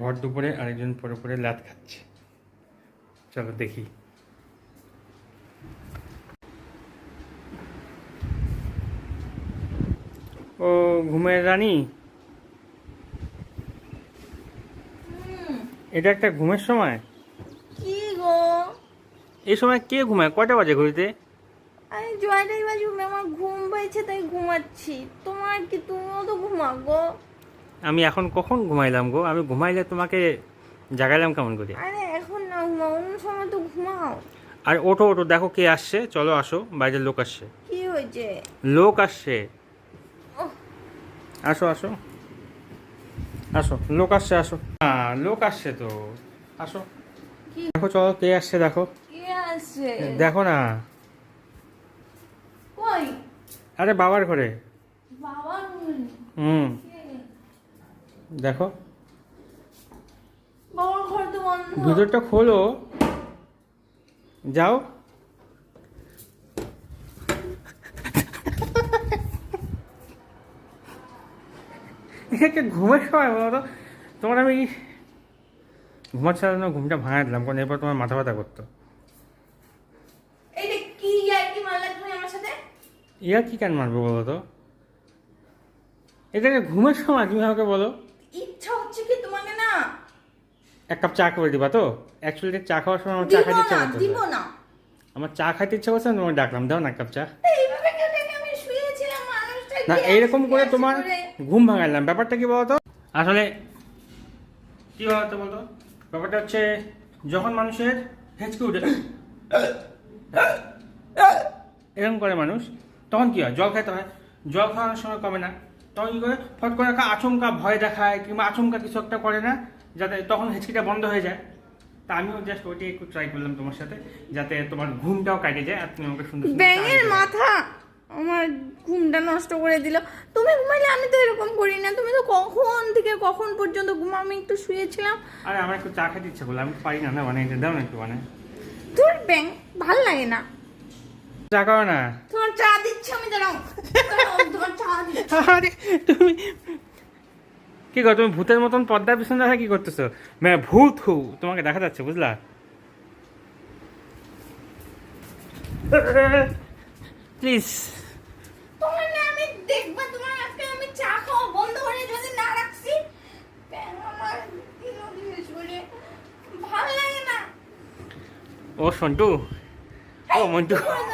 ভর দুপুরে আরেকজন পরে পরে লাত খাচ্ছে। চলো দেখি। ও ঘুমের রানী? এটা একটা ঘুমের সময়? কি গো? এই সময় কে ঘুমায়? কয়টা বাজে ঘড়িতে? আমি জয়টাই বাজুক আমার ঘুম পাইছে তাই ঘুমাচ্ছি। তোমার কি তুমিও তো ঘুমাও গো? আমি এখন কখন ঘুমাইলাম গো? আমি ঘুমাইলে তোমাকে জাগাইলাম কেমন করে? আরে এখন না ঘুমাও অন্য সময় তো ঘুমাও। আর ওঠো ওঠো দেখো কে আসছে। চলো আসো বাইরের লোক আসছে। কি হয়েছে? লোক আসছে। আসো আসো। আসো লোক আসছে আসো। হ্যাঁ লোক আসছে তো। আসো। দেখো চলো কে আসছে দেখো। কে আসছে? দেখো না। কই? আরে বাবার ঘরে। বাবা রুম। হুম? দেখো। ভিতরটা খোলো। যাও। ঘুমের সময় বলো তো। তোমার আমি ঘুমার ছাড়া না ঘুমটা ভাঙা দিলাম কারণ এরপর তোমার মাথা ব্যথা করতো। ইয়া কি কেন মারবো বলো তো? এটা একটা ঘুমের সময় তুমি আমাকে বলো। ইচ্ছা হচ্ছে কি তোমাকে না এক কাপ চা করে দিবা তো? অ্যাকচুয়ালি চা খাওয়ার সময় আমার চা খাইতে ইচ্ছা করছে দিব না। আমার চা খাইতে ইচ্ছা করছে আমি তোমাকে ডাকলাম দাও না এক কাপ চা। না এইরকম করে তোমার? ঘুম ভাঙাইলাম। ব্যাপারটা কি বলতো? আসলে কি বলতো বলতো? ব্যাপারটা হচ্ছে যখন মানুষের হেঁচকে উঠে এরকম করে মানুষ তখন কি হয়? জল খাইতে হয়। জল খাওয়ানোর সময় কমে না। তখন কি করে? ফট করে একটা আচমকা ভয় দেখায় কিংবা আচমকা কিছু একটা করে না যাতে তখন হেঁচকিটা বন্ধ হয়ে যায়। তা আমিও জাস্ট ওইটাই একটু ট্রাই করলাম তোমার সাথে যাতে তোমার ঘুমটাও কাটে যায় আর তুমি আমাকে সুন্দর ব্যাঙের মাথা! আমার ঘুমটা নষ্ট করে দিল। তুমি ঘুমাইলে আমি তো এরকম করি না। তুমি তো কখন থেকে কখন পর্যন্ত ঘুমা আমি একটু শুয়েছিলাম। আরে আমার একটু চা খেতে ইচ্ছে করল। আমি পারি না না মানে এটা দাও না একটু মানে। তোর ব্যাং ভালো লাগে না। চা খাও না? তোমার চা দিচ্ছি আমি দাঁড়াও দাঁড়াও, তোমার চা দিচ্ছি আরে তুমি কি কর তুমি ভূতের মতন পর্দার পিছনে দেখা কি করতেছো? মানে ভূত হু তোমাকে দেখা যাচ্ছে বুঝলা? প্লিজ তোমার না আমি দেখবা তোমার আজকে আমি চা খাওয়া বন্ধ করে যদি না রাখছি। আমার দিল দিয়ে শরীরে ভালো লাগে না। ও সন্টু। ও মন্টু। তোমার